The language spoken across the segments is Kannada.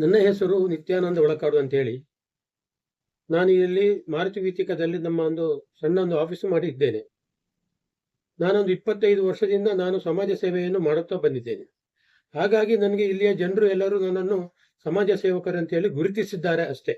ನನ್ನ ಹೆಸರು ನಿತ್ಯಾನಂದ ಒಳಕಾಡು ಅಂತೇಳಿ. ನಾನು ಇಲ್ಲಿ ಮಾರುತಿ ವೀತಿಕದಲ್ಲಿ ನಮ್ಮ ಒಂದು ಸಣ್ಣ ಒಂದು ಆಫೀಸು ಮಾಡಿದ್ದೇನೆ. ನಾನೊಂದು ಇಪ್ಪತ್ತೈದು ವರ್ಷದಿಂದ ನಾನು ಸಮಾಜ ಸೇವೆಯನ್ನು ಮಾಡುತ್ತಾ ಬಂದಿದ್ದೇನೆ. ಹಾಗಾಗಿ ನನಗೆ ಇಲ್ಲಿಯ ಜನರು ಎಲ್ಲರೂ ನನ್ನನ್ನು ಸಮಾಜ ಸೇವಕರಂತೇಳಿ ಗುರುತಿಸಿದ್ದಾರೆ ಅಷ್ಟೇ.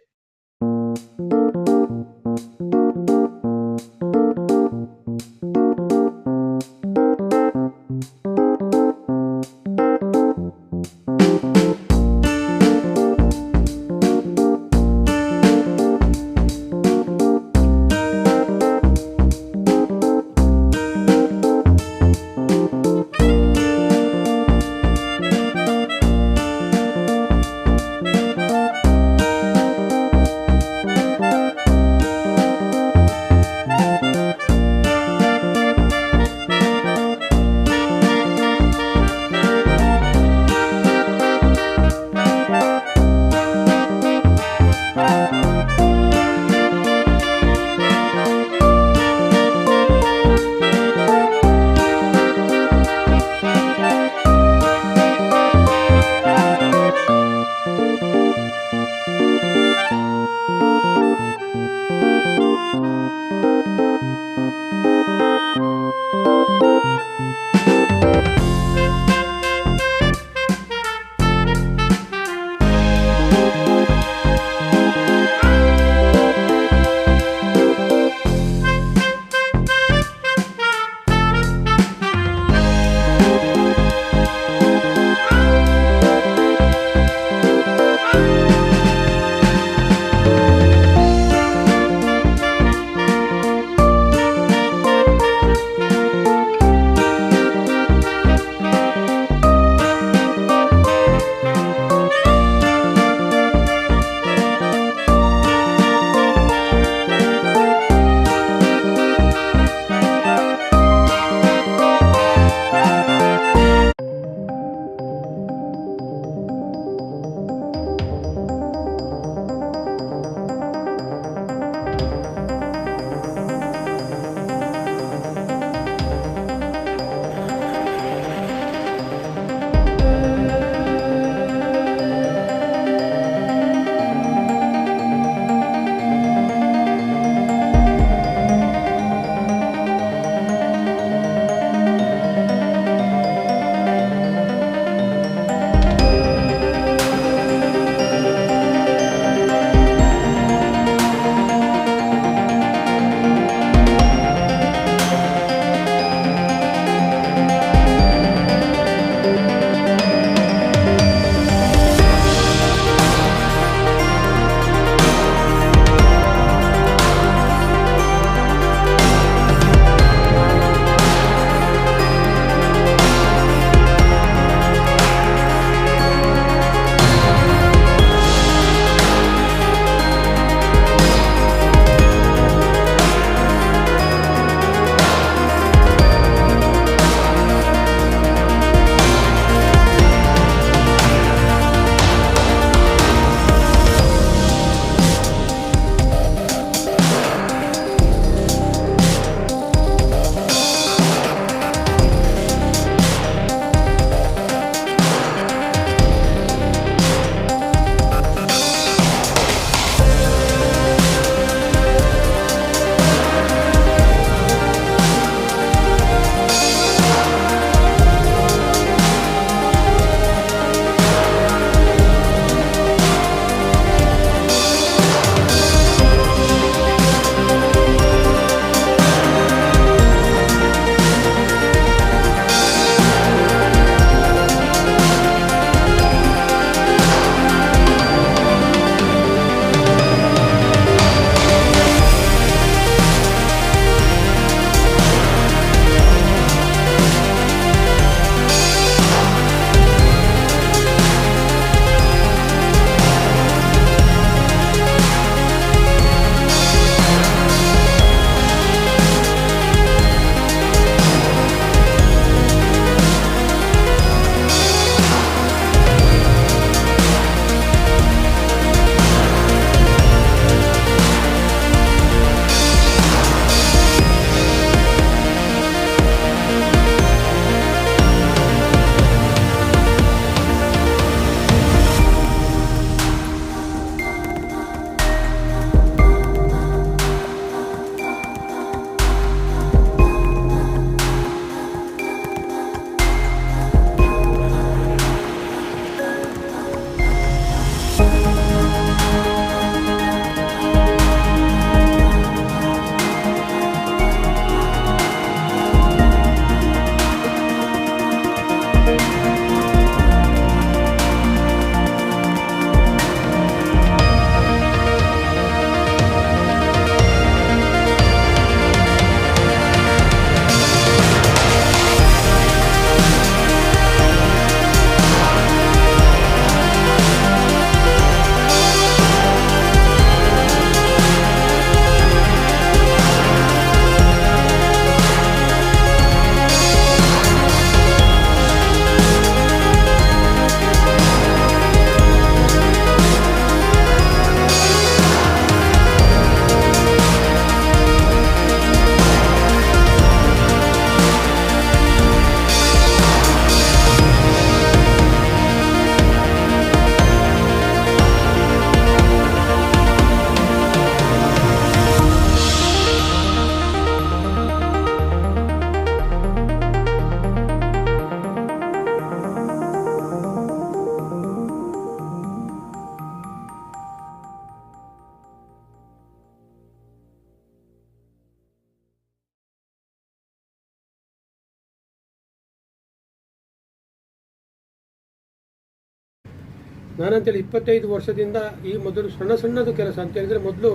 ನಾನಂತೇಳಿ ಇಪ್ಪತ್ತೈದು ವರ್ಷದಿಂದ ಈ ಮೊದಲು ಸಣ್ಣ ಸಣ್ಣದು ಕೆಲಸ ಅಂತ ಹೇಳಿದರೆ ಮೊದಲು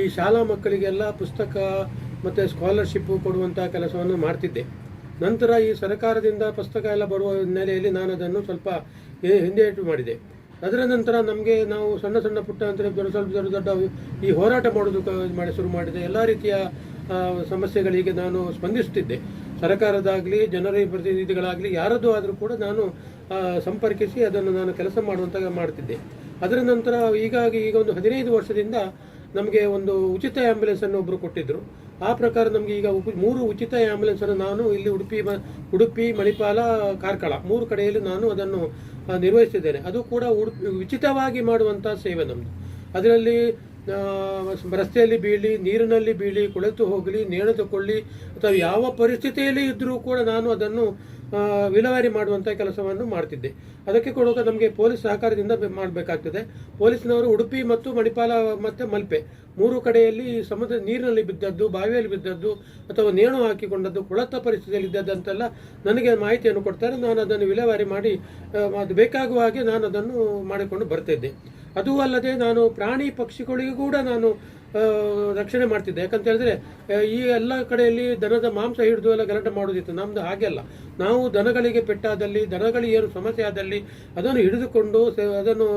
ಈ ಶಾಲಾ ಮಕ್ಕಳಿಗೆಲ್ಲ ಪುಸ್ತಕ ಮತ್ತು ಸ್ಕಾಲರ್ಶಿಪ್ಪು ಕೊಡುವಂಥ ಕೆಲಸವನ್ನು ಮಾಡ್ತಿದ್ದೆ. ನಂತರ ಈ ಸರ್ಕಾರದಿಂದ ಪುಸ್ತಕ ಎಲ್ಲ ಬರುವ ಹಿನ್ನೆಲೆಯಲ್ಲಿ ನಾನು ಅದನ್ನು ಸ್ವಲ್ಪ ಹಿಂದೆ ಇಟ್ಟು ಮಾಡಿದೆ. ಅದರ ನಂತರ ನಮಗೆ ನಾವು ಸಣ್ಣ ಸಣ್ಣ ಪುಟ್ಟ ದೊಡ್ಡ, ಸ್ವಲ್ಪ ದೊಡ್ಡ ದೊಡ್ಡ ಈ ಹೋರಾಟ ಮಾಡೋದು ಮಾಡಿ, ಶುರು ಮಾಡಿದೆ. ಎಲ್ಲ ರೀತಿಯ ಸಮಸ್ಯೆಗಳಿಗೆ ನಾನು ಸ್ಪಂದಿಸುತ್ತಿದ್ದೆ ಸರ್ಕಾರದಾಗಲಿ ಜನರ ಪ್ರತಿನಿಧಿಗಳಾಗಲಿ, ಯಾರದ್ದು ಆದರೂ ಕೂಡ ನಾನು ಸಂಪರ್ಕಿಸಿ ಅದನ್ನು ನಾನು ಕೆಲಸ ಮಾಡುವಂತ ಮಾಡ್ತಿದ್ದೆ. ಅದರ ನಂತರ ಈಗಾಗಿ ಈಗ ಒಂದು ಹದಿನೈದು ವರ್ಷದಿಂದ ನಮಗೆ ಒಂದು ಉಚಿತ ಆ್ಯಂಬುಲೆನ್ಸ್ ಅನ್ನು ಒಬ್ಬರು ಕೊಟ್ಟಿದ್ದರು ಆ ಪ್ರಕಾರ ನಮಗೆ ಈಗ ಮೂರು ಉಚಿತ ಆ್ಯಂಬುಲೆನ್ಸನ್ನು ನಾನು ಇಲ್ಲಿ ಉಡುಪಿ ಉಡುಪಿ, ಮಣಿಪಾಲ, ಕಾರ್ಕಳ ಮೂರು ಕಡೆಯಲ್ಲಿ ನಾನು ಅದನ್ನು ನಿರ್ವಹಿಸಿದ್ದೇನೆ ಅದು ಕೂಡ ಉಡುಪಿ, ಉಚಿತವಾಗಿ ಮಾಡುವಂಥ ಸೇವೆ ನಮ್ಮದು ಅದರಲ್ಲಿ ರಸ್ತೆಯಲ್ಲಿ ಬೀಳಿ, ನೀರಿನಲ್ಲಿ ಬೀಳಿ, ಕೊಳೆತು ಹೋಗಲಿ, ನೇಣು ತಗೊಳ್ಳಿ ಅಥವಾ ಯಾವ ಪರಿಸ್ಥಿತಿಯಲ್ಲಿ ಇದ್ದರೂ ಕೂಡ ನಾನು ಅದನ್ನು ವಿಲವಾರಿ ವಿಲೇವಾರಿ ಮಾಡುವಂಥ ಕೆಲಸವನ್ನು ಮಾಡ್ತಿದ್ದೆ. ಅದಕ್ಕೆ ಕೂಡ ನಮಗೆ ಪೊಲೀಸ್ ಸಹಕಾರದಿಂದ ಮಾಡಬೇಕಾಗ್ತದೆ. ಪೊಲೀಸ್ನವರು ಉಡುಪಿ ಮತ್ತು ಮಣಿಪಾಲ ಮತ್ತು ಮಲ್ಪೆ ಮೂರು ಕಡೆಯಲ್ಲಿ ಸಮುದ್ರ ನೀರಿನಲ್ಲಿ ಬಿದ್ದದ್ದು, ಬಾವಿಯಲ್ಲಿ ಬಿದ್ದದ್ದು, ಅಥವಾ ನೇಣು ಹಾಕಿಕೊಂಡದ್ದು, ಕೊಳತ ಪರಿಸ್ಥಿತಿಯಲ್ಲಿ ಇದ್ದದ್ದಂತೆಲ್ಲ ನನಗೆ ಮಾಹಿತಿಯನ್ನು ಕೊಡ್ತಾರೆ. ನಾನು ಅದನ್ನು ವಿಲೇವಾರಿ ಮಾಡಿ ಅದು ಬೇಕಾಗುವ ಹಾಗೆ ನಾನು ಅದನ್ನು ಮಾಡಿಕೊಂಡು ಬರ್ತಿದ್ದೆ. ಅದೂ ಅಲ್ಲದೆ ನಾನು ಪ್ರಾಣಿ ಪಕ್ಷಿಗಳಿಗೂ ಕೂಡ ನಾನು ರಕ್ಷಣೆ ಮಾಡ್ತಿದ್ದೆ. ಯಾಕಂತ ಹೇಳಿದ್ರೆ ಈ ಎಲ್ಲ ಕಡೆಯಲ್ಲಿ ದನದ ಮಾಂಸ ಹಿಡಿದು ಎಲ್ಲ ಗಲಾಟೆ ಮಾಡೋದಿತ್ತು ನಮ್ದು ಹಾಗೆ ನಾವು ದನಗಳಿಗೆ ಪೆಟ್ಟಾದಲ್ಲಿ ದನಗಳಿಗೆ ಏನು ಸಮಸ್ಯೆ ಆದಲ್ಲಿ ಅದನ್ನು ಹಿಡಿದುಕೊಂಡು ಅದನ್ನು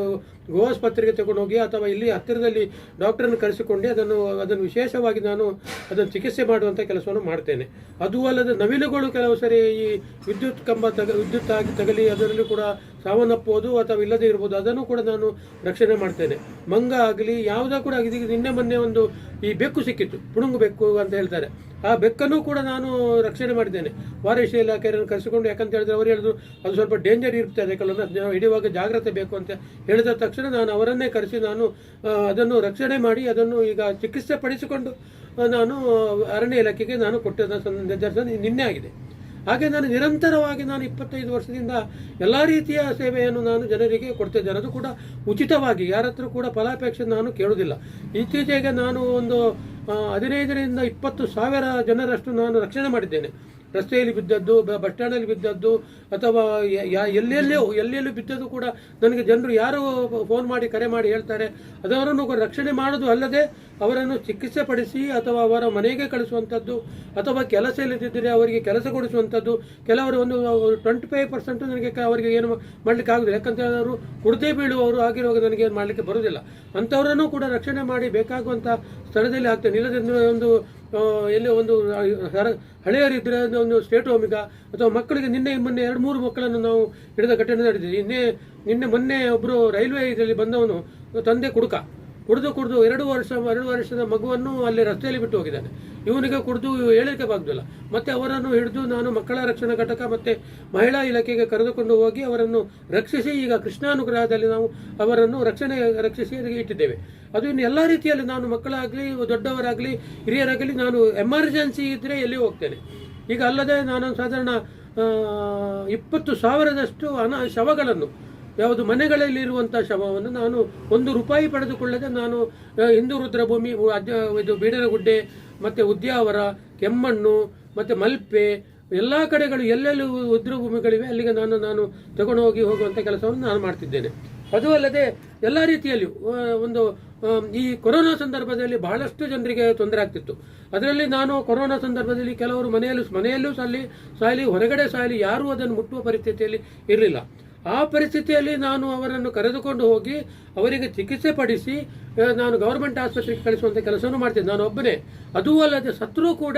ಗೋಆಸ್ಪತ್ರೆಗೆ ತಗೊಂಡೋಗಿ ಅಥವಾ ಇಲ್ಲಿ ಹತ್ತಿರದಲ್ಲಿ ಡಾಕ್ಟರನ್ನು ಕರೆಸಿಕೊಂಡು ಅದನ್ನು ಅದನ್ನು ವಿಶೇಷವಾಗಿ ನಾನು ಅದನ್ನು ಚಿಕಿತ್ಸೆ ಮಾಡುವಂಥ ಕೆಲಸವನ್ನು ಮಾಡ್ತೇನೆ. ಅದು ಅಲ್ಲದೆ ನವಿಲುಗಳು ಕೆಲವು ಸರಿ ಈ ವಿದ್ಯುತ್ ಕಂಬ ತಗ, ವಿದ್ಯುತ್ ಆಗಿ ತಗಲಿ, ಅದರಲ್ಲೂ ಕೂಡ ಸಾವನ್ನಪ್ಪೋದು ಅಥವಾ ಇಲ್ಲದೇ ಇರ್ಬೋದು ಅದನ್ನು ಕೂಡ ನಾನು ರಕ್ಷಣೆ ಮಾಡ್ತೇನೆ. ಮಂಗ ಆಗಲಿ, ಯಾವುದೋ ಕೂಡ ನಿನ್ನೆ ಮೊನ್ನೆ ಒಂದು ಈ ಬೆಕ್ಕು ಸಿಕ್ಕಿತ್ತು, ಪುಣುಂಗು ಬೆಕ್ಕು ಅಂತ ಹೇಳ್ತಾರೆ. ಆ ಬೆಕ್ಕನ್ನು ಕೂಡ ನಾನು ರಕ್ಷಣೆ ಮಾಡಿದ್ದೇನೆ. ವಾರೈಷಿ ಇಲಾಖೆಯನ್ನು ಕರೆಸಿಕೊಂಡು ಯಾಕಂತ ಹೇಳಿದ್ರೆ ಅವರು ಹೇಳಿದ್ರು ಅದು ಸ್ವಲ್ಪ ಡೇಂಜರ್ ಇರ್ತದೆ ಕೆಲವೊಂದು ಹಿಡಿಯುವಾಗ ಜಾಗ್ರತೆ ಬೇಕು ಅಂತ ಹೇಳಿದ ತಕ್ಷಣ ನಾನು ಅವರನ್ನೇ ಕರೆಸಿ ನಾನು ಅದನ್ನು ರಕ್ಷಣೆ ಮಾಡಿ ಅದನ್ನು ಈಗ ಚಿಕಿತ್ಸೆ ಪಡಿಸಿಕೊಂಡು ನಾನು ಅರಣ್ಯ ಇಲಾಖೆಗೆ ನಾನು ಕೊಟ್ಟಿದ್ದ ನಿನ್ನೆ ಆಗಿದೆ. ಹಾಗೆ ನಾನು ನಿರಂತರವಾಗಿ ನಾನು ಇಪ್ಪತ್ತೈದು ವರ್ಷದಿಂದ ಎಲ್ಲ ರೀತಿಯ ಸೇವೆಯನ್ನು ನಾನು ಜನರಿಗೆ ಕೊಡ್ತಿದ್ದೇನೆ. ಅದು ಕೂಡ ಉಚಿತವಾಗಿ ಯಾರ ಹತ್ರ ಕೂಡ ಫಲಾಪೇಕ್ಷೆ ನಾನು ಕೇಳುವುದಿಲ್ಲ. ಇತ್ತೀಚೆಗೆ ನಾನು ಒಂದು ಹದಿನೈದರಿಂದ ಇಪ್ಪತ್ತು ಸಾವಿರ ಜನರಷ್ಟು ನಾನು ರಕ್ಷಣೆ ಮಾಡಿದ್ದೇನೆ. ರಸ್ತೆಯಲ್ಲಿ ಬಿದ್ದದ್ದು ಬಸ್ ಸ್ಟ್ಯಾಂಡಲ್ಲಿ ಬಿದ್ದದ್ದು, ಅಥವಾ ಎಲ್ಲೆಲ್ಲೇ, ಎಲ್ಲೆಲ್ಲೋ ಬಿದ್ದದ್ದು ಕೂಡ ನನಗೆ ಜನರು ಯಾರು ಫೋನ್ ಮಾಡಿ, ಕರೆ ಮಾಡಿ ಹೇಳ್ತಾರೆ. ಅದವರನ್ನು ರಕ್ಷಣೆ ಮಾಡೋದು ಅಲ್ಲದೆ ಅವರನ್ನು ಚಿಕಿತ್ಸೆ ಪಡಿಸಿ ಅಥವಾ ಅವರ ಮನೆಗೆ ಕಳಿಸುವಂಥದ್ದು, ಅಥವಾ ಕೆಲಸ ಇಲ್ಲದಿದ್ದರೆ ಅವರಿಗೆ ಕೆಲಸ ಕೊಡಿಸುವಂಥದ್ದು, ಕೆಲವರು ಒಂದು ಟ್ವೆಂಟಿ ಫೈವ್ ಪರ್ಸೆಂಟ್ ನನಗೆ ಅವರಿಗೆ ಏನು ಮಾಡಲಿಕ್ಕೆ ಆಗೋದಿಲ್ಲ. ಯಾಕಂತ ಹೇಳಿದ್ರೆ ಅವರು ಕುಡದೇ ಬೀಳುವವರು ಆಗಿರುವಾಗ ನನಗೆ ಏನು ಮಾಡಲಿಕ್ಕೆ ಬರೋದಿಲ್ಲ. ಅಂಥವರನ್ನು ಕೂಡ ರಕ್ಷಣೆ ಮಾಡಿ ಬೇಕಾಗುವಂಥ ಸ್ಥಳದಲ್ಲಿ ಆಗ್ತೇನೆ ಇಲ್ಲದಿಂದ ಒಂದು ಎಲ್ಲಿ ಒಂದು ಹಳೆಯರಿದ್ದರೆ ಒಂದು ಸ್ಟೇಟ್ ಹೋಮಿಗ ಅಥವಾ ಮಕ್ಕಳಿಗೆ ನಿನ್ನೆ ಮೊನ್ನೆ ಎರಡು ಮೂರು ಮಕ್ಕಳನ್ನು ನಾವು ಹಿಡಿದ ಘಟನೆ ನಡೆದಿದೆ. ನಿನ್ನೆ ನಿನ್ನೆ ಮೊನ್ನೆ ಒಬ್ಬರು ರೈಲ್ವೆ ಇದರಲ್ಲಿ ಬಂದವನು, ತಂದೆ ಕುಡುಕ. ಕುಡಿದು ಕುಡಿದು ಎರಡು ವರ್ಷ, ಎರಡು ವರ್ಷದ ಮಗುವನ್ನು ಅಲ್ಲಿ ರಸ್ತೆಯಲ್ಲಿ ಬಿಟ್ಟು ಹೋಗಿದ್ದಾನೆ. ಇವನಿಗೆ ಕುಡಿದು ಹೇಳಲಿಕ್ಕೆ ಬಾಗ್ದಿಲ್ಲ. ಮತ್ತೆ ಅವರನ್ನು ಹಿಡಿದು ನಾನು ಮಕ್ಕಳ ರಕ್ಷಣಾ ಘಟಕ ಮತ್ತೆ ಮಹಿಳಾ ಇಲಾಖೆಗೆ ಕರೆದುಕೊಂಡು ಹೋಗಿ ಅವರನ್ನು ರಕ್ಷಿಸಿ, ಈಗ ಕೃಷ್ಣಾನುಗ್ರಹದಲ್ಲಿ ನಾವು ಅವರನ್ನು ರಕ್ಷಣೆ, ರಕ್ಷಿಸಿ ಇಟ್ಟಿದ್ದೇವೆ. ಅದು ಇನ್ನು ಎಲ್ಲ ರೀತಿಯಲ್ಲಿ ನಾನು ಮಕ್ಕಳಾಗಲಿ, ದೊಡ್ಡವರಾಗಲಿ, ಹಿರಿಯರಾಗಲಿ ನಾನು ಎಮರ್ಜೆನ್ಸಿ ಇದ್ದರೆ ಎಲ್ಲಿ ಹೋಗ್ತೇನೆ. ಈಗ ಅಲ್ಲದೆ ನಾನು ಸಾಧಾರಣ ಇಪ್ಪತ್ತು ಸಾವಿರದಷ್ಟು ಹಣ ಶವಗಳನ್ನು ಯಾವುದು ಮನೆಗಳಲ್ಲಿ ಇರುವಂಥ ಶವವನ್ನು ನಾನು ಒಂದು ರೂಪಾಯಿ ಪಡೆದುಕೊಳ್ಳದೆ ನಾನು ಹಿಂದೂ ರುದ್ರಭೂಮಿ ಇದು ಬೀಡನಗುಡ್ಡೆ ಮತ್ತು ಉದ್ಯಾವರ, ಕೆಮ್ಮಣ್ಣು, ಮತ್ತು ಮಲ್ಪೆ, ಎಲ್ಲ ಕಡೆಗಳು ಎಲ್ಲೆಲ್ಲೂ ರುದ್ರಭೂಮಿಗಳಿವೆ. ಅಲ್ಲಿಗೆ ನಾನು ನಾನು ತಗೊಂಡು ಹೋಗಿ ಹೋಗುವಂಥ ಕೆಲಸವನ್ನು ನಾನು ಮಾಡ್ತಿದ್ದೇನೆ. ಅದು ಅಲ್ಲದೆ ಎಲ್ಲ ರೀತಿಯಲ್ಲಿ ಒಂದು ಈ ಕೊರೋನಾ ಸಂದರ್ಭದಲ್ಲಿ ಬಹಳಷ್ಟು ಜನರಿಗೆ ತೊಂದರೆ ಆಗ್ತಿತ್ತು. ಅದರಲ್ಲಿ ನಾನು ಕೊರೋನಾ ಸಂದರ್ಭದಲ್ಲಿ ಕೆಲವರು ಮನೆಯಲ್ಲೂ ಮನೆಯಲ್ಲೂ ಸಾಲಿ ಸಾಯಲಿ, ಹೊರಗಡೆ ಸಾಯಲಿ, ಯಾರೂ ಅದನ್ನು ಮುಟ್ಟುವ ಪರಿಸ್ಥಿತಿಯಲ್ಲಿ ಇರಲಿಲ್ಲ. ಆ ಪರಿಸ್ಥಿತಿಯಲ್ಲಿ ನಾನು ಅವರನ್ನು ಕರೆದುಕೊಂಡು ಹೋಗಿ ಅವರಿಗೆ ಚಿಕಿತ್ಸೆ ಪಡಿಸಿ ನಾನು ಗೌರ್ಮೆಂಟ್ ಆಸ್ಪತ್ರೆಗೆ ಕಳಿಸುವಂಥ ಕೆಲಸವನ್ನು ಮಾಡ್ತೇನೆ. ನಾನು ಒಬ್ಬನೇ. ಅದೂ ಅಲ್ಲದೆ ಸತ್ರೂ ಕೂಡ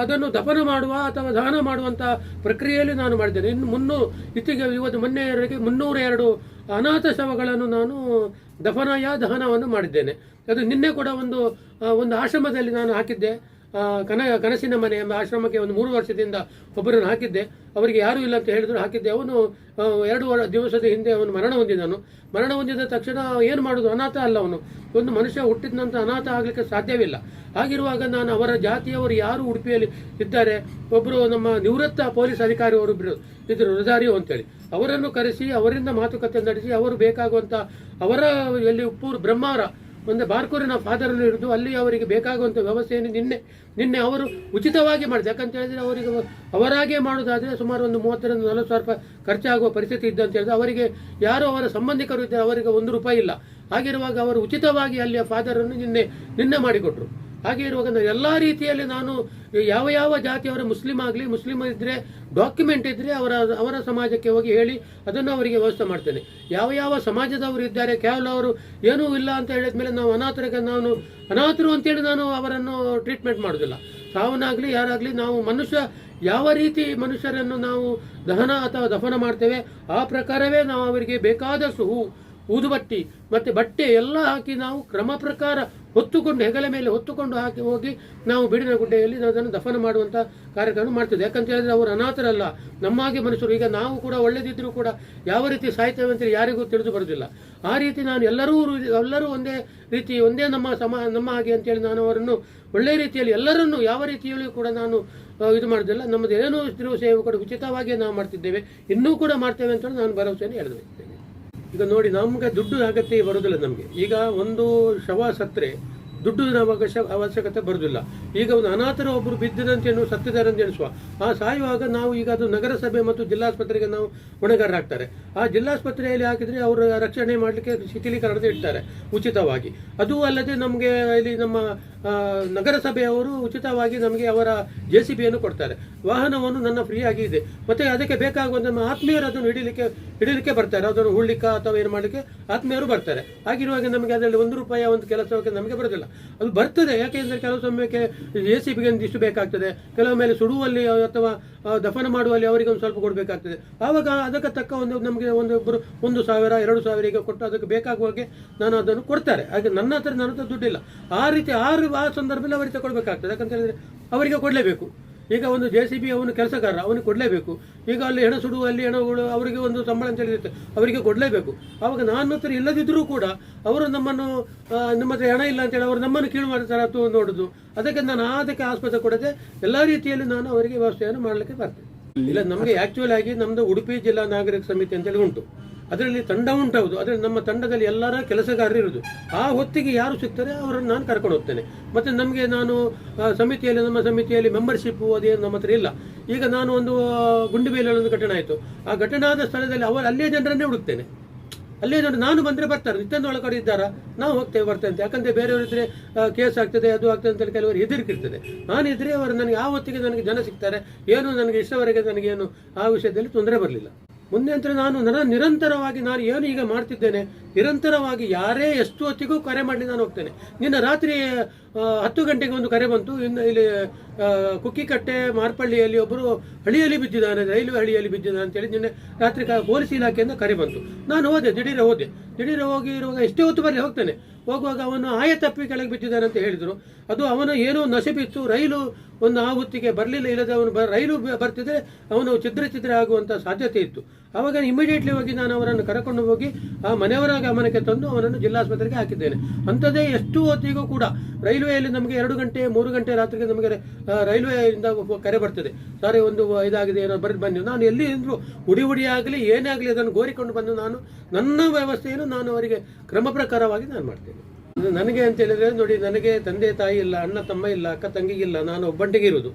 ಅದನ್ನು ದಫನ ಮಾಡುವ ಅಥವಾ ದಾನ ಮಾಡುವಂಥ ಪ್ರಕ್ರಿಯೆಯಲ್ಲಿ ನಾನು ಮಾಡಿದ್ದೇನೆ. ಇನ್ನು ಮುನ್ನೂರು ಇತ್ತೀಗೆ ಇವತ್ತು ಮೊನ್ನೆಯವರೆಗೆ ಮುನ್ನೂರ ಎರಡು ಅನಾಥ ಶವಗಳನ್ನು ನಾನು ದಫನಯ ದಹನವನ್ನು ಮಾಡಿದ್ದೇನೆ. ಅದು ನಿನ್ನೆ ಕೂಡ ಒಂದು ಒಂದು ಆಶ್ರಮದಲ್ಲಿ ನಾನು ಹಾಕಿದ್ದೆ. ಕನ, ಕನಸಿನ ಮನೆ ಎಂಬ ಆಶ್ರಮಕ್ಕೆ ಒಂದು ಮೂರು ವರ್ಷದಿಂದ ಒಬ್ಬರನ್ನು ಹಾಕಿದ್ದೆ. ಅವರಿಗೆ ಯಾರೂ ಇಲ್ಲ ಅಂತ ಹೇಳಿದ್ರು, ಹಾಕಿದ್ದೆ. ಅವನು ಎರಡು ದಿವಸದ ಹಿಂದೆ ಅವನು ಮರಣ ಹೊಂದಿದನು. ಮರಣ ಹೊಂದಿದ ತಕ್ಷಣ ಏನು ಮಾಡೋದು? ಅನಾಥ ಅಲ್ಲ ಅವನು. ಒಂದು ಮನುಷ್ಯ ಹುಟ್ಟಿದ ನಂತರ ಅನಾಥ ಆಗಲಿಕ್ಕೆ ಸಾಧ್ಯವಿಲ್ಲ. ಹಾಗಿರುವಾಗ ನಾನು ಅವರ ಜಾತಿಯವರು ಯಾರು ಉಡುಪಿಯಲ್ಲಿ ಇದ್ದಾರೆ? ಒಬ್ಬರು ನಮ್ಮ ನಿವೃತ್ತ ಪೊಲೀಸ್ ಅಧಿಕಾರಿ ಅವರು ಇದ್ರು ರಜಾರಿ ರೊಜಾರಿಯೋ ಅಂತೇಳಿ. ಅವರನ್ನು ಕರೆಸಿ, ಅವರಿಂದ ಮಾತುಕತೆ ನಡೆಸಿ, ಅವರು ಬೇಕಾಗುವಂಥ ಅವರ, ಎಲ್ಲಿ ಉಪ್ಪೂರು ಬ್ರಹ್ಮಾವರ ಒಂದು ಬಾರ್ಕೂರಿನ ಫಾದರನ್ನು ಹಿಡಿದು ಅಲ್ಲಿ ಅವರಿಗೆ ಬೇಕಾಗುವಂಥ ವ್ಯವಸ್ಥೆಯನ್ನು ನಿನ್ನೆ ನಿನ್ನೆ ಅವರು ಉಚಿತವಾಗಿ ಮಾಡಿದೆ ಯಾಕಂತ ಹೇಳಿದ್ರೆ ಅವರಿಗೆ ಅವರಾಗೇ ಮಾಡೋದಾದರೆ ಸುಮಾರು ಒಂದು ಮೂವತ್ತರಿಂದ ನಲವತ್ತು ಸಾವಿರ ರೂಪಾಯಿ ಖರ್ಚಾಗುವ ಪರಿಸ್ಥಿತಿ ಇದ್ದ ಅಂತ ಹೇಳಿದ್ರೆ ಅವರಿಗೆ ಯಾರು ಅವರ ಸಂಬಂಧಿಕರು ಇದ್ದರೆ ಅವರಿಗೆ ಒಂದು ರೂಪಾಯಿ ಇಲ್ಲ. ಹಾಗಿರುವಾಗ ಅವರು ಉಚಿತವಾಗಿ ಅಲ್ಲಿಯ ಫಾದರನ್ನು ನಿನ್ನೆ ನಿನ್ನೆ ಮಾಡಿಕೊಟ್ರು. ಹಾಗೆ ಇರುವಾಗ ನಾನು ಎಲ್ಲ ರೀತಿಯಲ್ಲಿ ನಾನು ಯಾವ ಯಾವ ಜಾತಿಯವರ ಮುಸ್ಲಿಂ ಆಗಲಿ, ಮುಸ್ಲಿಂ ಇದ್ದರೆ ಡಾಕ್ಯುಮೆಂಟ್ ಇದ್ದರೆ ಅವರ ಅವರ ಸಮಾಜಕ್ಕೆ ಹೋಗಿ ಹೇಳಿ ಅದನ್ನು ಅವರಿಗೆ ವ್ಯವಸ್ಥೆ ಮಾಡ್ತೇನೆ. ಯಾವ ಯಾವ ಸಮಾಜದವರು ಇದ್ದಾರೆ, ಕೇವಲ ಅವರು ಏನೂ ಇಲ್ಲ ಅಂತ ಹೇಳಿದ ಮೇಲೆ ನಾವು ಅನಾಥರಿಗೆ ನಾನು, ಅನಾಥರು ಅಂತೇಳಿ ನಾನು ಅವರನ್ನು ಟ್ರೀಟ್ಮೆಂಟ್ ಮಾಡೋದಿಲ್ಲ. ಸಾವನಾಗಲಿ ಯಾರಾಗಲಿ ನಾವು ಮನುಷ್ಯ, ಯಾವ ರೀತಿ ಮನುಷ್ಯರನ್ನು ನಾವು ದಹನ ಅಥವಾ ದಫನ ಮಾಡ್ತೇವೆ, ಆ ಪ್ರಕಾರವೇ ನಾವು ಅವರಿಗೆ ಬೇಕಾದಷ್ಟು ಹೂ ಊದುಬತ್ತಿ ಮತ್ತೆ ಬಟ್ಟೆ ಎಲ್ಲ ಹಾಕಿ ನಾವು ಕ್ರಮ ಪ್ರಕಾರ ಹೊತ್ತುಕೊಂಡು ಹೆಗಲ ಮೇಲೆ ಹೊತ್ತುಕೊಂಡು ಹಾಕಿ ಹೋಗಿ ನಾವು ಬಿಡಿನ ಗುಡ್ಡೆಯಲ್ಲಿ ಅದನ್ನು ದಫನ ಮಾಡುವಂಥ ಕಾರ್ಯಕ್ರಮ ಮಾಡ್ತಿದ್ದೆ ಯಾಕಂತ ಹೇಳಿದ್ರೆ ಅವರು ಅನಾಥರಲ್ಲ. ನಮ್ಮಾಗೆ ಮನುಷ್ಯರು. ಈಗ ನಾವು ಕೂಡ ಒಳ್ಳೆದಿದ್ದರೂ ಕೂಡ ಯಾವ ರೀತಿ ಸಾಯ್ತೇವೆ ಅಂತ ಯಾರಿಗೂ ತಿಳಿದು ಬರೋದಿಲ್ಲ. ಆ ರೀತಿ ನಾನು ಎಲ್ಲರೂ ಎಲ್ಲರೂ ಒಂದೇ ರೀತಿ, ಒಂದೇ ನಮ್ಮ ಸಮ, ನಮ್ಮ ಹಾಗೆ ಅಂತೇಳಿ ನಾನು ಅವರನ್ನು ಒಳ್ಳೆ ರೀತಿಯಲ್ಲಿ ಎಲ್ಲರನ್ನೂ ಯಾವ ರೀತಿಯಲ್ಲೂ ಕೂಡ ನಾನು ಇದು ಮಾಡೋದಿಲ್ಲ. ನಮ್ಮದು ಏನೂ ಸೇವೆ ಕೂಡ ಉಚಿತವಾಗಿಯೇ ನಾವು ಮಾಡ್ತಿದ್ದೇವೆ. ಇನ್ನೂ ಕೂಡ ಮಾಡ್ತೇವೆ ಅಂತೇಳಿ ನಾನು ಭರವಸೆಯನ್ನು ಹೇಳಿದ್ದೇನೆ ಈಗ ನೋಡಿ ನಮ್ಗೆ ದುಡ್ಡು ಅಗತ್ಯ ಬರೋದಿಲ್ಲ ನಮಗೆ. ಈಗ ಒಂದು ಶವ ಸತ್ರೆ ದುಡ್ಡು ಅವಕಾಶ ಅವಶ್ಯ ಅವಶ್ಯಕತೆ ಬರೋದಿಲ್ಲ. ಈಗ ಒಂದು ಅನಾಥರ ಒಬ್ಬರು ಬಿದ್ದಿದಂತೇನು ಸತ್ತಿದ್ದಾರೆ ಅಂತ ಎಣಿಸುವ ಆ ಸಾಯುವಾಗ ನಾವು ಈಗ ಅದು ನಗರಸಭೆ ಮತ್ತು ಜಿಲ್ಲಾಸ್ಪತ್ರೆಗೆ ನಾವು ಹೊಣೆಗಾರರಾಗ್ತಾರೆ. ಆ ಜಿಲ್ಲಾಸ್ಪತ್ರೆಯಲ್ಲಿ ಹಾಕಿದ್ರೆ ಅವರು ರಕ್ಷಣೆ ಮಾಡಲಿಕ್ಕೆ ಶಿಥಿಲೀಕರಣದ ಇಡ್ತಾರೆ, ಉಚಿತವಾಗಿ. ಅದು ಅಲ್ಲದೆ ನಮಗೆ ಇಲ್ಲಿ ನಮ್ಮ ನಗರಸಭೆಯವರು ಉಚಿತವಾಗಿ ನಮಗೆ ಅವರ ಜೆ ಸಿ ಬಿಯನ್ನು ಕೊಡ್ತಾರೆ. ವಾಹನವನ್ನು ನನ್ನ ಫ್ರೀ ಆಗಿ ಇದೆ. ಮತ್ತೆ ಅದಕ್ಕೆ ಬೇಕಾಗುವಂಥ ನಮ್ಮ ಆತ್ಮೀಯರು ಅದನ್ನು ಹಿಡಿಲಿಕ್ಕೆ ಹಿಡಿಲಿಕ್ಕೆ ಬರ್ತಾರೆ. ಅದನ್ನು ಉಳ್ಳಿಕ್ಕ ಅಥವಾ ಏನು ಮಾಡಲಿಕ್ಕೆ ಆತ್ಮೀಯರು ಬರ್ತಾರೆ. ಹಾಗಿರುವಾಗ ನಮಗೆ ಅದರಲ್ಲಿ ಒಂದು ರೂಪಾಯಿ, ಒಂದು ಕೆಲಸಕ್ಕೆ ನಮಗೆ ಬರೋದಿಲ್ಲ. ಅದು ಬರ್ತದೆ. ಯಾಕೆಂದರೆ ಕೆಲವು ಸಮಯಕ್ಕೆ ಎ ಸಿ ಬಿಗೆ ಇಷ್ಟು ಬೇಕಾಗ್ತದೆ. ಕೆಲವು ಮೇಲೆ ಸುಡುವಲ್ಲಿ ಅಥವಾ ದಫನ ಮಾಡುವಲ್ಲಿ ಅವರಿಗೆ ಒಂದು ಸ್ವಲ್ಪ ಕೊಡಬೇಕಾಗ್ತದೆ. ಆವಾಗ ಅದಕ್ಕೆ ತಕ್ಕ ಒಂದು ನಮಗೆ ಒಂದು ಒಂದು ಸಾವಿರ, ಎರಡು ಸಾವಿರ ಈಗ ಕೊಟ್ಟು ಅದಕ್ಕೆ ಬೇಕಾಗುವಾಗೆ ನಾನು ಅದನ್ನು ಕೊಡ್ತಾರೆ. ಹಾಗೆ ನನ್ನ ಹತ್ರ ನನ್ನ ಹತ್ರ ದುಡ್ಡಿಲ್ಲ. ಆ ರೀತಿ ಆರು, ಆ ಸಂದರ್ಭದಲ್ಲಿ ಅವರಿಗೆ ತಗೊಳ್ಬೇಕಾಗ್ತದೆ. ಯಾಕಂತ ಹೇಳಿದ್ರೆ ಅವರಿಗೆ ಕೊಡಲೇಬೇಕು. ಈಗ ಒಂದು ಜೆ ಸಿ ಬಿ ಅವನು ಕೆಲಸಗಾರ, ಅವನಿಗೆ ಕೊಡಲೇಬೇಕು. ಈಗ ಅಲ್ಲಿ ಹೆಣ ಸುಡುವಲ್ಲಿ ಹೆಣಗಳು ಅವರಿಗೆ ಒಂದು ಸಂಬಳ ಅಂತ ಹೇಳಿರುತ್ತೆ, ಅವರಿಗೆ ಕೊಡಲೇಬೇಕು. ಅವಾಗ ನಾನು ಹತ್ರ ಇಲ್ಲದಿದ್ದರೂ ಕೂಡ ಅವರು ನಮ್ಮನ್ನು ನಿಮ್ಮ ಹತ್ರ ಹೆಣ ಇಲ್ಲ ಅಂತೇಳಿ ಅವರು ನಮ್ಮನ್ನು ಕೀಳು ಮಾಡ್ತಾರೆ ಅಥವಾ ನೋಡೋದು. ಅದಕ್ಕೆ ನಾನು ಅದಕ್ಕೆ ಆಸ್ಪತ್ರೆ ಕೊಡದೆ ಎಲ್ಲ ರೀತಿಯಲ್ಲಿ ನಾನು ಅವರಿಗೆ ವ್ಯವಸ್ಥೆಯನ್ನು ಮಾಡಲಿಕ್ಕೆ ಬರ್ತೇನೆ. ಇಲ್ಲ, ನಮಗೆ ಆಕ್ಚುಲ್ ಆಗಿ ನಮ್ಮದು ಉಡುಪಿ ಜಿಲ್ಲಾ ನಾಗರಿಕ ಸಮಿತಿ ಅಂತೇಳಿ ಉಂಟು. ಅದರಲ್ಲಿ ತಂಡ ಉಂಟಾಗುದು ಅದರಲ್ಲಿ ನಮ್ಮ ತಂಡದಲ್ಲಿ ಎಲ್ಲರ ಕೆಲಸಗಾರರು ಇರುವುದು ಆ ಹೊತ್ತಿಗೆ ಯಾರು ಸಿಗ್ತಾರೆ ಅವರನ್ನು ನಾನು ಕರ್ಕೊಂಡು ಹೋಗ್ತೇನೆ. ಮತ್ತೆ ನಮಗೆ ನಾನು ಸಮಿತಿಯಲ್ಲಿ ನಮ್ಮ ಸಮಿತಿಯಲ್ಲಿ ಮೆಂಬರ್ಶಿಪ್ ಅದೇನು ನಮ್ಮ ಹತ್ರ ಇಲ್ಲ. ಈಗ ನಾನು ಒಂದು ಆ, ಗುಂಡಿಬೇಲಲ್ಲಿ ಒಂದು ಘಟನೆ ಆಯಿತು. ಆ ಘಟನಾದ ಸ್ಥಳದಲ್ಲಿ ಅವರು ಅಲ್ಲೇ ಜನರನ್ನೇ ಹುಡುಕ್ತೇನೆ. ಅಲ್ಲೇ ನೋಡಿ ನಾನು ಬಂದರೆ ಬರ್ತಾರೆ. ನಿತ್ಯನ ಒಳಗಡೆ ಇದ್ದಾರಾ? ನಾವು ಹೋಗ್ತೇವೆ ಬರ್ತೇವೆ ಯಾಕಂದ್ರೆ ಬೇರೆಯವರು ಇದ್ರೆ ಕೇಸ್ ಆಗ್ತದೆ ಅದು ಆಗ್ತದೆ ಅಂತ ಕೆಲವರು ಹೆದರಿಕಿರ್ತದೆ. ನಾನು ಇದ್ರೆ ಅವರು ನನಗೆ ಆ ಹೊತ್ತಿಗೆ ನನಗೆ ಜನ ಸಿಗ್ತಾರೆ. ಏನು ನನಗೆ ಇಷ್ಟವರೆಗೆ ನನಗೇನು ಆ ವಿಷಯದಲ್ಲಿ ತೊಂದರೆ ಬರಲಿಲ್ಲ. ಮುಂದೆ ಅಂತ ನಾನು ನನ್ನ ನಿರಂತರವಾಗಿ ನಾನು ಏನು ಈಗ ಮಾಡ್ತಿದ್ದೇನೆ? ನಿರಂತರವಾಗಿ ಯಾರೇ ಎಷ್ಟು ಹೊತ್ತಿಗೂ ಕರೆ ಮಾಡಿ ನಾನು ಹೋಗ್ತೇನೆ. ನಿನ್ನ ರಾತ್ರಿ ಹತ್ತು ಗಂಟೆಗೆ ಒಂದು ಕರೆ ಬಂತು. ಇನ್ನು ಇಲ್ಲಿ ಕುಕ್ಕಿಕಟ್ಟೆ, ಮಾರ್ಪಳ್ಳಿಯಲ್ಲಿ ಒಬ್ಬರು ಹಳಿಯಲ್ಲಿ ಬಿದ್ದಿದ್ದಾನೆ ರೈಲ್ವೆ ಹಳಿಯಲ್ಲಿ ಬಿದ್ದಿದ್ದಾನೆ ಅಂತೇಳಿ ನಿನ್ನೆ ರಾತ್ರಿ ಪೊಲೀಸ್ ಇಲಾಖೆಯಿಂದ ಕರೆ ಬಂತು. ನಾನು ಹೋದೆ, ದಿಢೀರ ಹೋದೆ. ದಿಢೀರ ಹೋಗಿ ಇರುವಾಗ ಎಷ್ಟೇ ಹೊತ್ತು ಬರಲಿ ಹೋಗ್ತೇನೆ. ಹೋಗುವಾಗ ಅವನು ಆಯ ತಪ್ಪಿ ಕೆಳಗೆ ಬಿದ್ದಿದ್ದಾನೆ ಅಂತ ಹೇಳಿದರು. ಅದು ಅವನು ಏನೋ ನಶೆಬಿತ್ತು ರೈಲು ಒಂದು ಆ ಹೊತ್ತಿಗೆ ಬರಲಿಲ್ಲ, ಇಲ್ಲದೆ ಅವನು ಬ, ರೈಲು ಬರ್ತಿದ್ರೆ ಅವನು ಚಿದ್ರ ಚಿದ್ರ ಆಗುವಂಥ ಸಾಧ್ಯತೆ ಇತ್ತು. ಆವಾಗ ಇಮಿಡಿಯೇಟ್ಲಿ ಹೋಗಿ ನಾನು ಅವರನ್ನು ಕರಕೊಂಡು ಹೋಗಿ ಆ ಮನೆಯವರ ಗಮನಕ್ಕೆ ತಂದು ಅವನನ್ನು ಜಿಲ್ಲಾಸ್ಪತ್ರೆಗೆ ಹಾಕಿದ್ದೇನೆ. ಅಂಥದ್ದೇ ಎಷ್ಟು ಹೊತ್ತಿಗೂ ಕೂಡ ರೈಲ್ವೆಯಲ್ಲಿ ನಮಗೆ ಎರಡು ಗಂಟೆ, ಮೂರು ಗಂಟೆ ರಾತ್ರಿಗೆ ನಮಗೆ ರೈಲ್ವೆಯಿಂದ ಕರೆ ಬರ್ತದೆ. ಸಾರಿ, ಒಂದು ಇದಾಗಿದೆ, ಏನೋ ಬರೆದು ಬನ್ನಿ. ನಾನು ಎಲ್ಲಿ ಇದ್ರು ಉಡಿ ಉಡಿಯಾಗಲಿ ಆಗಲಿ, ಏನೇ ಆಗಲಿ ಅದನ್ನು ಗೋರಿಕೊಂಡು ಬಂದು ನಾನು ನನ್ನ ವ್ಯವಸ್ಥೆಯನ್ನು ನಾನು ಅವರಿಗೆ ಕ್ರಮ ಪ್ರಕಾರವಾಗಿ ನಾನು ಮಾಡ್ತೇನೆ. ನನಗೆ ಅಂತ ಹೇಳಿದ್ರೆ, ನೋಡಿ, ನನಗೆ ತಂದೆ, ತಾಯಿ ಇಲ್ಲ, ಅಣ್ಣ, ತಮ್ಮ ಇಲ್ಲ, ಅಕ್ಕ, ತಂಗಿ ಇಲ್ಲ, ನಾನು ಒಬ್ಬಂಟಿಗೆ ಇರೋದು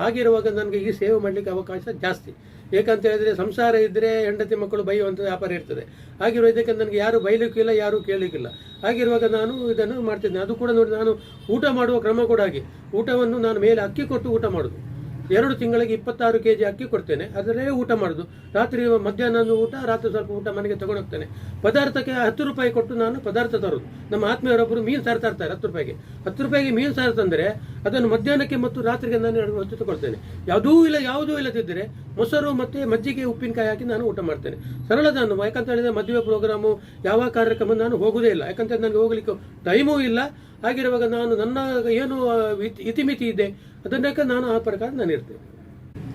ಹಾಗಿರುವಾಗ ನನಗೆ ಈ ಸೇವೆ ಮಾಡಲಿಕ್ಕೆ ಅವಕಾಶ ಜಾಸ್ತಿ. ಏಕಂತ ಹೇಳಿದ್ರೆ ಸಂಸಾರ ಇದ್ದರೆ ಹೆಂಡತಿ ಮಕ್ಕಳು ಬೈಯುವಂಥ ವ್ಯಾಪಾರ ಇರ್ತದೆ. ಆಗಿರುವ ಇದಕ್ಕೆ ನನಗೆ ಯಾರು ಬೈಲಿಕ್ಕಿಲ್ಲ ಯಾರು ಕೇಳಲಿಕ್ಕಿಲ್ಲ ಆಗಿರುವಾಗ ನಾನು ಇದನ್ನು ಮಾಡ್ತಿದ್ದೆ ಅದು ಕೂಡ ನೋಡಿ ನಾನು ಊಟ ಮಾಡುವ ಕ್ರಮ ಕೂಡ ಹಾಗೆ. ಊಟವನ್ನು ನಾನು ಮೇಲೆ ಅಕ್ಕಿ ಕೊಟ್ಟು ಊಟ ಮಾಡೋದು. ಎರಡು ತಿಂಗಳಿಗೆ ಇಪ್ಪತ್ತಾರು ಕೆ ಜಿ ಅಕ್ಕಿ ಕೊಡ್ತೇನೆ. ಅದರಲ್ಲೇ ಊಟ ಮಾಡೋದು. ರಾತ್ರಿ ಮಧ್ಯಾಹ್ನ ಊಟ, ರಾತ್ರಿ ಸ್ವಲ್ಪ ಊಟ ಮನೆಗೆ ಹೋಗ್ತೇನೆ. ಪದಾರ್ಥಕ್ಕೆ ಹತ್ತು ರೂಪಾಯಿ ಕೊಟ್ಟು ನಾನು ಪದಾರ್ಥ ತರೋದು. ನಮ್ಮ ಆತ್ಮೀಯರೊಬ್ಬರು ಮೀನು ಸಾರ್ತಾ ಇರ್ತಾರೆ ಹತ್ತು ರೂಪಾಯಿಗೆ. ಹತ್ತು ರೂಪಾಯಿಗೆ ಮೀನು ಸಾರು ತಂದರೆ ಅದನ್ನು ಮಧ್ಯಾಹ್ನಕ್ಕೆ ಮತ್ತು ರಾತ್ರಿಗೆ ನಾನು ಎರಡು ಹೊತ್ತು ತಗೊಳ್ತೇನೆ. ಯಾವುದೂ ಇಲ್ಲ, ಯಾವುದೂ ಇಲ್ಲದಿದ್ದರೆ ಮೊಸರು ಮತ್ತು ಮಜ್ಜಿಗೆ, ಉಪ್ಪಿನಕಾಯಿ ಹಾಕಿ ನಾನು ಊಟ ಮಾಡ್ತೇನೆ. ಸರಳದ ನಾನು ಯಾಕಂತ ಹೇಳಿದ್ರೆ ಮದುವೆ ಪ್ರೋಗ್ರಾಮು ಯಾವ ಕಾರ್ಯಕ್ರಮ, ನಾನು ಹೋಗೋದೇ ಇಲ್ಲ. ಯಾಕಂತ ನನಗೆ ಹೋಗಲಿಕ್ಕೆ ಟೈಮೂ ಇಲ್ಲ. ಹಾಗಿರುವಾಗ ನಾನು ನನ್ನ ಏನು ಇತಿಮಿತಿ ಇದೆ ಅದನ್ನೇಕ ನಾನು ಆ ಪ್ರಕಾರ ನಾನು ಇರ್ತೇನೆ.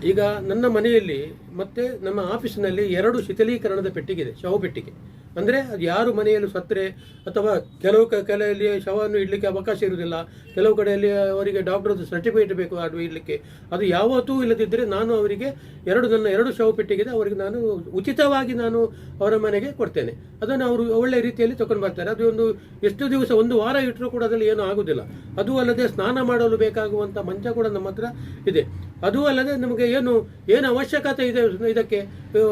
ಈಗ ನನ್ನ ಮನೆಯಲ್ಲಿ ಮತ್ತೆ ನಮ್ಮ ಆಫೀಸ್ನಲ್ಲಿ ಎರಡು ಶಿಥಿಲೀಕರಣದ ಪೆಟ್ಟಿಗೆ ಇದೆ ಶವ ಪೆಟ್ಟಿಗೆ. ಅಂದರೆ ಅದು ಯಾರು ಮನೆಯಲ್ಲಿ ಸತ್ತರೆ ಅಥವಾ ಕೆಲವು ಕಲೆಯಲ್ಲಿ ಶವವನ್ನು ಇಡಲಿಕ್ಕೆ ಅವಕಾಶ ಇರುವುದಿಲ್ಲ, ಕೆಲವು ಕಡೆಯಲ್ಲಿ ಅವರಿಗೆ ಡಾಕ್ಟರ್ದು ಸರ್ಟಿಫಿಕೇಟ್ ಬೇಕು ಅದು ಇಡಲಿಕ್ಕೆ. ಅದು ಯಾವತ್ತೂ ಇಲ್ಲದಿದ್ದರೆ ನಾನು ಅವರಿಗೆ ಎರಡು, ನನ್ನ ಎರಡು ಶವ ಪೆಟ್ಟಿಗೆ ಅವರಿಗೆ ನಾನು ಉಚಿತವಾಗಿ ನಾನು ಅವರ ಮನೆಗೆ ಕೊಡ್ತೇನೆ. ಅದನ್ನು ಅವರು ಒಳ್ಳೆ ರೀತಿಯಲ್ಲಿ ತಗೊಂಡು ಬರ್ತಾರೆ. ಅದು ಒಂದು ಎಷ್ಟು ದಿವಸ, ಒಂದು ವಾರ ಇಟ್ಟರೂ ಕೂಡ ಅದರಲ್ಲಿ ಏನೂ ಆಗೋದಿಲ್ಲ ಅದು ಅಲ್ಲದೆ ಸ್ನಾನ ಮಾಡಲು ಬೇಕಾಗುವಂಥ ಮಂಚ ಕೂಡ ನಮ್ಮ ಹತ್ರ ಇದೆ. ಅದು ಅಲ್ಲದೆ ನಮಗೆ ಏನು ಏನು ಅವಶ್ಯಕತೆ ಇದೆ ಇದಕ್ಕೆ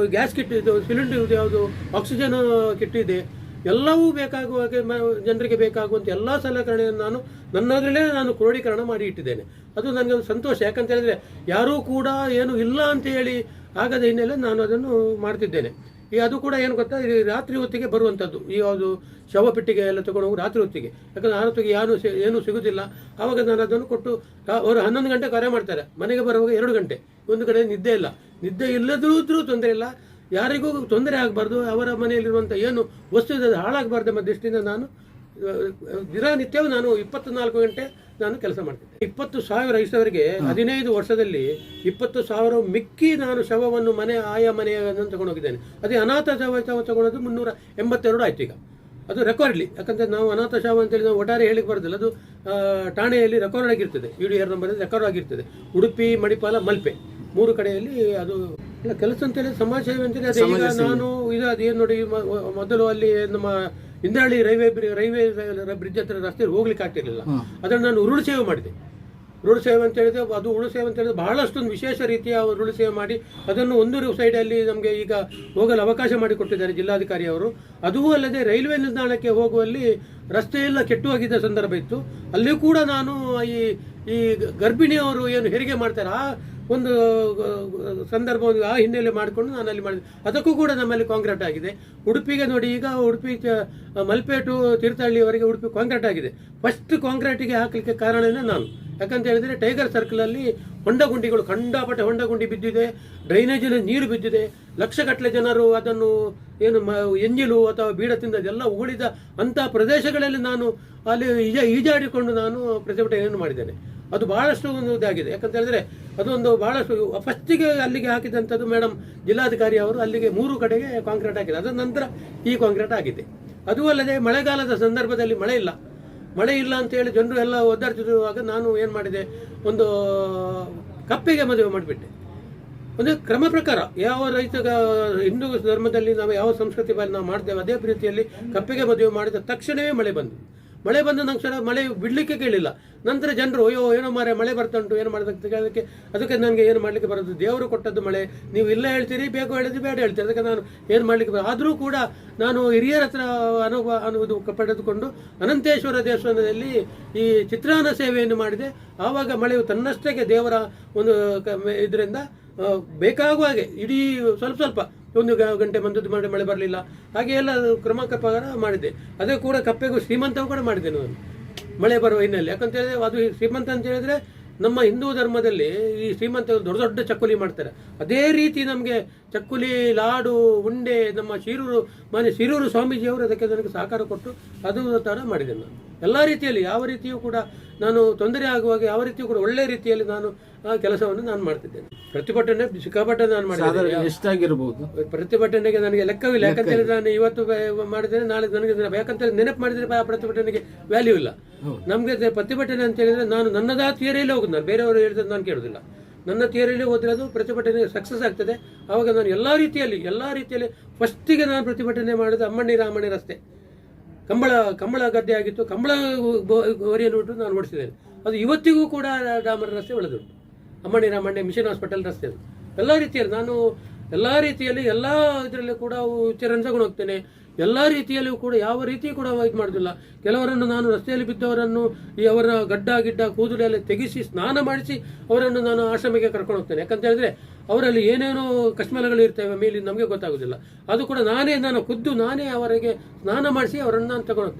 ಗ್ಯಾಸ್ ಕಿಟ್ ಇದು ಸಿಲಿಂಡರ್ ಇದು ಯಾವುದು ಆಕ್ಸಿಜನ್ ಕಿಟ್ ಇದೆ. ಎಲ್ಲವೂ ಬೇಕಾಗುವ ಮ- ಜನರಿಗೆ ಬೇಕಾಗುವಂಥ ಎಲ್ಲ ಸಲಕರಣೆಯನ್ನು ನಾನು ನನ್ನದರಲ್ಲೇ ನಾನು ಕ್ರೋಢೀಕರಣ ಮಾಡಿ ಇಟ್ಟಿದ್ದೇನೆ. ಅದು ನನಗೆ ಒಂದು ಸಂತೋಷ. ಯಾಕಂತ ಹೇಳಿದ್ರೆ ಯಾರೂ ಕೂಡ ಏನು ಇಲ್ಲ ಅಂತ ಹೇಳಿ ಆಗದ ಹಿನ್ನೆಲೆ ನಾನು ಅದನ್ನು ಮಾಡ್ತಿದ್ದೇನೆ. ಈ ಅದು ಕೂಡ ಏನು ಗೊತ್ತಾ? ಈ ರಾತ್ರಿ ಹೊತ್ತಿಗೆ ಬರುವಂಥದ್ದು ಈ ಯಾವುದು ಶವ ಪೆಟ್ಟಿಗೆ ಎಲ್ಲ ತಗೊಂಡು ಹೋಗಿ ರಾತ್ರಿ ಹೊತ್ತಿಗೆ. ಯಾಕಂದ್ರೆ ಆ ಹೊತ್ತಿಗೆ ಯಾರು ಏನೂ ಸಿಗುದಿಲ್ಲ. ಆವಾಗ ನಾನು ಅದನ್ನು ಕೊಟ್ಟು ಅವರು ಹನ್ನೊಂದು ಗಂಟೆ ಕರೆ ಮಾಡ್ತಾರೆ. ಮನೆಗೆ ಬರುವಾಗ ಎರಡು ಗಂಟೆ. ಒಂದು ಕಡೆ ನಿದ್ದೆ ಇಲ್ಲ. ನಿದ್ದೆ ಇಲ್ಲದಿದ್ರೂ ತೊಂದರೆ ಇಲ್ಲ. ಯಾರಿಗೂ ತೊಂದರೆ ಆಗಬಾರ್ದು. ಅವರ ಮನೆಯಲ್ಲಿರುವಂಥ ಏನು ವಸ್ತು ಇದೆ ಹಾಳಾಗಬಾರ್ದು ಎಂಬ ದೃಷ್ಟಿಯಿಂದ ನಾನು ದಿನನಿತ್ಯವೂ ನಾನು ಇಪ್ಪತ್ನಾಲ್ಕು ಗಂಟೆ ನಾನು ಕೆಲಸ ಮಾಡ್ತಿದ್ದೆ. ಇಪ್ಪತ್ತು ಸಾವಿರ ಇಷ್ಟವರೆಗೆ ಹದಿನೈದು ವರ್ಷದಲ್ಲಿ ಇಪ್ಪತ್ತು ಸಾವಿರ ಮಿಕ್ಕಿ ನಾನು ಶವವನ್ನು ಮನೆ ಆಯಾ ಮನೆಯನ್ನು ತಗೊಂಡೋಗಿದ್ದೇನೆ. ಅದೇ ಅನಾಥ ಶವ ಶವ ತಗೊಳ್ಳೋದು ಮುನ್ನೂರ ಎಂಬತ್ತೆರಡು ಆಯ್ತು ಈಗ. ಅದು ರೆಕಾರ್ಡ್ಲಿ ಯಾಕಂದ್ರೆ ನಾವು ಅನಾಥ ಶಾವ ಅಂತೇಳಿ ನಾವು ಒಟ್ಟಾರೆ ಹೇಳಿಕ್ಕೆ ಬರೋದಿಲ್ಲ. ಅದು ಠಾಣೆಯಲ್ಲಿ ರೆಕಾರ್ಡ್ ಆಗಿರ್ತದೆ. U D R number record ಆಗಿರ್ತದೆ. ಉಡುಪಿ ಮಣಿಪಾಲ ಮಲ್ಪೆ. ಮೂರು ಕಡೆಯಲ್ಲಿ ಅದು ಇಲ್ಲ ಕೆಲಸ ಅಂತೇಳಿ ಸಮಾಜ ಸೇವೆ ಅಂತೇಳಿ ಅದೇ. ಈಗ ನಾನು ಇದು ಅದೇನು ನೋಡಿ ಮೊದಲು ಅಲ್ಲಿ ನಮ್ಮ ಇಂದ್ರಹಳ್ಳಿ ರೈಲ್ವೆ ರೈಲ್ವೆ ಬ್ರಿಡ್ಜ್ ಹತ್ರ ರಸ್ತೆ ಹೋಗ್ಲಿಕ್ಕೆ ಆಗ್ತಿರ್ಲಿಲ್ಲ. ಅದನ್ನು ನಾನು ಉರುಳು ಸೇವೆ ಮಾಡಿದೆ. ಉರುಳು ಸೇವೆ ಅಂತ ಹೇಳಿದ್ರೆ ಅದು ಉರುಳು ಸೇವೆ ಅಂತ ಹೇಳಿದ್ರೆ ಬಹಳಷ್ಟೊಂದು ವಿಶೇಷ ರೀತಿಯ ರುಳು ಸೇವೆ ಮಾಡಿ ಅದನ್ನು ಒಂದು ಸೈಡಲ್ಲಿ ನಮಗೆ ಈಗ ಹೋಗಲು ಅವಕಾಶ ಮಾಡಿಕೊಟ್ಟಿದ್ದಾರೆ ಜಿಲ್ಲಾಧಿಕಾರಿಯವರು ಅದೂ ಅಲ್ಲದೆ ರೈಲ್ವೆ ನಿಲ್ದಾಣಕ್ಕೆ ಹೋಗುವಲ್ಲಿ ರಸ್ತೆ ಎಲ್ಲ ಕೆಟ್ಟು ಹೋಗಿದ್ದ ಸಂದರ್ಭ ಇತ್ತು. ಅಲ್ಲಿ ಕೂಡ ನಾನು ಈ ಈ ಗರ್ಭಿಣಿಯವರು ಏನು ಹೆರಿಗೆ ಮಾಡ್ತಾರೆ, ಆ ಒಂದು ಸಂದರ್ಭ ಆ ಹಿನ್ನೆಲೆ ಮಾಡಿಕೊಂಡು ನಾನು ಅಲ್ಲಿ ಮಾಡಿದೆ. ಅದಕ್ಕೂ ಕೂಡ ನಮ್ಮಲ್ಲಿ ಕಾಂಕ್ರೀಟ್ ಆಗಿದೆ. ಉಡುಪಿಗೆ ನೋಡಿ, ಈಗ ಉಡುಪಿ ಮಲ್ಪೇಟು ಮಲ್ಪೆ ಟು ತೀರ್ಥಹಳ್ಳಿಯವರೆಗೆ ಉಡುಪಿ ಕಾಂಕ್ರೀಟ್ ಆಗಿದೆ. ಫಸ್ಟ್ ಕಾಂಕ್ರೀಟಿಗೆ ಹಾಕಲಿಕ್ಕೆ ಕಾರಣನೇ ನಾನು. ಯಾಕಂತ ಹೇಳಿದ್ರೆ ಟೈಗರ್ ಸರ್ಕಲಲ್ಲಿ ಹೊಂಡ ಗುಂಡಿಗಳು ಕಂಡಾಪಟ್ಟೆ ಹೊಂಡ ಗುಂಡಿ ಬಿದ್ದಿದೆ ಡ್ರೈನೇಜಿನ ನೀರು ಬಿದ್ದಿದೆ. ಲಕ್ಷಗಟ್ಟಲೆ ಜನರು ಅದನ್ನು ಏನು ಎಂಜಿಲು ಅಥವಾ ಬೀಡ ತಿಂದದೆಲ್ಲ ಉಗುಳಿದ ಅಂತಹ ಪ್ರದೇಶಗಳಲ್ಲಿ ನಾನು ಅಲ್ಲಿ ಈಜ, ಈಜಾಡಿಕೊಂಡು ನಾನು ಪ್ರತಿಭಟನೆಯನ್ನು ಮಾಡಿದ್ದೇನೆ. ಅದು ಬಹಳಷ್ಟು ಒಂದು ಇದಾಗಿದೆ. ಯಾಕಂತ ಹೇಳಿದ್ರೆ ಅದೊಂದು ಬಹಳ ಫಸ್ಟಿಗೆ ಅಲ್ಲಿಗೆ ಹಾಕಿದಂಥದ್ದು ಮೇಡಮ್ ಜಿಲ್ಲಾಧಿಕಾರಿ ಅವರು ಅಲ್ಲಿಗೆ ಮೂರು ಕಡೆಗೆ ಕಾಂಕ್ರೀಟ್ ಹಾಕಿದೆ ಅದರ ನಂತರ ಈ ಕಾಂಕ್ರೀಟ್ ಆಗಿದೆ. ಅದು ಅಲ್ಲದೆ ಮಳೆಗಾಲದ ಸಂದರ್ಭದಲ್ಲಿ ಮಳೆ ಇಲ್ಲ. ಮಳೆ ಇಲ್ಲ ಅಂತ ಹೇಳಿ ಜನರು ಎಲ್ಲ ಒದ್ದಾಡ್ತಿರುವಾಗ ನಾನು ಏನು ಮಾಡಿದೆ? ಒಂದು, ಕಪ್ಪೆಗೆ ಮದುವೆ ಮಾಡಿಬಿಟ್ಟೆ. ಒಂದು ಕ್ರಮ ಪ್ರಕಾರ ಯಾವ ರೈತ, ಹಿಂದೂ ಧರ್ಮದಲ್ಲಿ ನಾವು ಯಾವ ಸಂಸ್ಕೃತಿ ನಾವು ಮಾಡ್ತೇವೆ, ಅದೇ ರೀತಿಯಲ್ಲಿ ಕಪ್ಪೆಗೆ ಮದುವೆ ಮಾಡಿದ ತಕ್ಷಣವೇ ಮಳೆ ಬಂದು. ಮಳೆ ಬಂದ ತಕ್ಷಣ ಮಳೆ ಬಿಡಲಿಕ್ಕೆ ಕೇಳಿಲ್ಲ. ನಂತರ ಜನರು, ಅಯ್ಯೋ, ಏನೋ ಮಾರೆ ಮಳೆ ಬರ್ತಾ ಉಂಟು, ಏನು ಮಾಡೋದಕ್ಕೆ ಕೇಳೋದಕ್ಕೆ, ಅದಕ್ಕೆ ನನಗೆ ಏನು ಮಾಡಲಿಕ್ಕೆ ಬರೋದು? ದೇವರು ಕೊಟ್ಟದ್ದು ಮಳೆ. ನೀವು ಇಲ್ಲ ಹೇಳ್ತೀರಿ ಬೇಕು ಹೇಳಿದ್ರೆ ಬೇಡ ಹೇಳ್ತೀರಿ. ಅದಕ್ಕೆ ನಾನು ಏನು ಮಾಡಲಿಕ್ಕೆ ಬರ ಆದರೂ ಕೂಡ ನಾನು ಹಿರಿಯರ ಹತ್ರ ಅನುಭವ ಅನ್ನುವುದು ಪಡೆದುಕೊಂಡು ಅನಂತೇಶ್ವರ ದೇವಸ್ಥಾನದಲ್ಲಿ ಈ ಚಿತ್ರಾನ್ನ ಸೇವೆಯನ್ನು ಮಾಡಿದೆ. ಆವಾಗ ಮಳೆಯು ತನ್ನಷ್ಟಕ್ಕೆ ದೇವರ ಒಂದು ಇದರಿಂದ ಬೇಕಾಗುವ ಹಾಗೆ, ಇಡೀ ಸ್ವಲ್ಪ ಸ್ವಲ್ಪ ಒಂದು ಗಂಟೆ ಬಂದದ್ದು ಮಾಡಿ ಮಳೆ ಬರಲಿಲ್ಲ. ಹಾಗೆ ಎಲ್ಲ ಕ್ರಮ ಪ್ರಕಾರ ಮಾಡಿದ್ದೆ ಅದೇ ಕೂಡ ಕಪ್ಪೆಗೂ ಶ್ರೀಮಂತವು ಕೂಡ ಮಾಡಿದೆ ನಾನು. ಮಳೆ ಬರುವ ಹಿನ್ನೆಲೆ. ಯಾಕಂತ ಹೇಳಿದ್ರೆ ಅದು ಶ್ರೀಮಂತ ಅಂತ ಹೇಳಿದ್ರೆ ನಮ್ಮ ಹಿಂದೂ ಧರ್ಮದಲ್ಲಿ ಈ ಶ್ರೀಮಂತ ದೊಡ್ಡ ದೊಡ್ಡ ಚಕ್ಕುಲಿ ಮಾಡ್ತಾರೆ. ಅದೇ ರೀತಿ ನಮಗೆ ಚಕ್ಕುಲಿ, ಲಾಡು, ಉಂಡೆ, ನಮ್ಮ ಶಿರೂರು ಮನೆ ಶಿರೂರು ಸ್ವಾಮೀಜಿಯವರು ಅದಕ್ಕೆ ನನಗೆ ಸಹಕಾರ ಕೊಟ್ಟು ಅದು ಥರ ಮಾಡಿದೆ ನಾನು. ಎಲ್ಲ ರೀತಿಯಲ್ಲಿ ಯಾವ ರೀತಿಯೂ ಕೂಡ ನಾನು ತೊಂದರೆ ಆಗುವಾಗ ಯಾವ ರೀತಿಯೂ ಕೂಡ ಒಳ್ಳೆ ರೀತಿಯಲ್ಲಿ ನಾನು ಆ ಕೆಲಸವನ್ನು ನಾನು ಮಾಡ್ತಿದ್ದೇನೆ ಪ್ರತಿಭಟನೆ ಸಿಕ್ಕಾಪಟ್ಟೆ ನಾನು ಮಾಡಿದ್ದೇನೆ ಎಷ್ಟಾಗಿರ್ಬೋದು ಪ್ರತಿಭಟನೆಗೆ ನನಗೆ ಲೆಕ್ಕವಿಲ್ಲ ಯಾಕಂತೇಳಿ ನಾನು ಇವತ್ತು ಮಾಡಿದರೆ ನಾಳೆ ನನಗೆ ಯಾಕಂತೇಳಿ ನೆನಪು ಮಾಡಿದ್ರೆ ಆ ಪ್ರತಿಭಟನೆಗೆ ವ್ಯಾಲ್ಯೂ ಇಲ್ಲ ನಮಗೆ ಪ್ರತಿಭಟನೆ ಅಂತ ಹೇಳಿದ್ರೆ ನಾನು ನನ್ನದ ಥಿಯರಿಯಲ್ಲೇ ಹೋಗುದು ನಾನು ಬೇರೆಯವರು ಹೇಳಿದ್ರೆ ನಾನು ಕೇಳೋದಿಲ್ಲ ನನ್ನ ಥಿಯರಿಯಲ್ಲಿ ಹೋದ್ರೆ ಅದು ಪ್ರತಿಭಟನೆ ಸಕ್ಸಸ್ ಆಗ್ತದೆ ಆವಾಗ ನಾನು ಎಲ್ಲ ರೀತಿಯಲ್ಲಿ ಎಲ್ಲ ರೀತಿಯಲ್ಲಿ ಫಸ್ಟಿಗೆ ನಾನು ಪ್ರತಿಭಟನೆ ಮಾಡಿದ ಅಮ್ಮಣ್ಣಿ ರಾಮಣ್ಣಿ ರಸ್ತೆ ಕಂಬಳ ಕಂಬಳ ಗದ್ದೆ ಆಗಿತ್ತು ಕಂಬಳ ಗೋರಿಯನ್ನು ಬಿಟ್ಟು ನಾನು ಓಡಿಸಿದ್ದೇನೆ ಅದು ಇವತ್ತಿಗೂ ಕೂಡ ರಾಮನ ರಸ್ತೆ ಬೆಳೆದುಂಟು ಅಮ್ಮಣ್ಣಿ ರಾಮಣ್ಣೆ ಮಿಷನ್ ಹಾಸ್ಪಿಟಲ್ ರಸ್ತೆ ಎಲ್ಲ ರೀತಿಯಲ್ಲಿ ನಾನು ಎಲ್ಲ ರೀತಿಯಲ್ಲಿ ಎಲ್ಲ ಇದರಲ್ಲಿ ಕೂಡ ಚಿರಂಜಗೊಂಡು ಹೋಗ್ತೇನೆ. ಎಲ್ಲ ರೀತಿಯಲ್ಲೂ ಕೂಡ ಯಾವ ರೀತಿ ಕೂಡ ಇದು ಮಾಡೋದಿಲ್ಲ. ಕೆಲವರನ್ನು ನಾನು ರಸ್ತೆಯಲ್ಲಿ ಬಿದ್ದವರನ್ನು ಈ ಅವರ ಗಡ್ಡ, ಗಿಡ್ಡ ಕೂದಲೆಲ್ಲ ತೆಗೆಸಿ ಸ್ನಾನ ಮಾಡಿಸಿ ಅವರನ್ನು ನಾನು ಆಶ್ರಮಕ್ಕೆ ಕರ್ಕೊಂಡು ಹೋಗ್ತೇನೆ. ಯಾಕಂತ ಹೇಳಿದ್ರೆ ಅವರಲ್ಲಿ ಏನೇನೋ ಕಶ್ಮಲಗಳು ಇರ್ತವೆ ಮೇಲೆ ನಮಗೆ ಗೊತ್ತಾಗೋದಿಲ್ಲ. ಅದು ಕೂಡ ನಾನೇ, ನಾನು ಖುದ್ದು ನಾನೇ ಅವರಿಗೆ ಸ್ನಾನ ಮಾಡಿಸಿ ಅವರನ್ನು ನಾನು ತಗೊಂಡು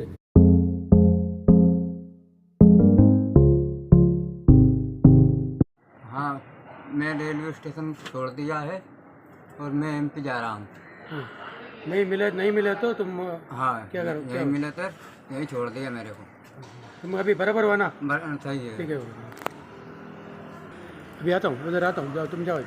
मैं रेलवे स्टेशन छोड़ दिया है और मैं एमपी जा रहा हूँ। हाँ। नहीं मिले नहीं मिले तो तुम हाँ क्या करो- यही मिले तो यही छोड़ दिया मेरे को। तुम अभी बराबर हुआ ना? सही है। ठीक है अभी आता हूँ उधर आता हूँ जाओ तुम जाओ।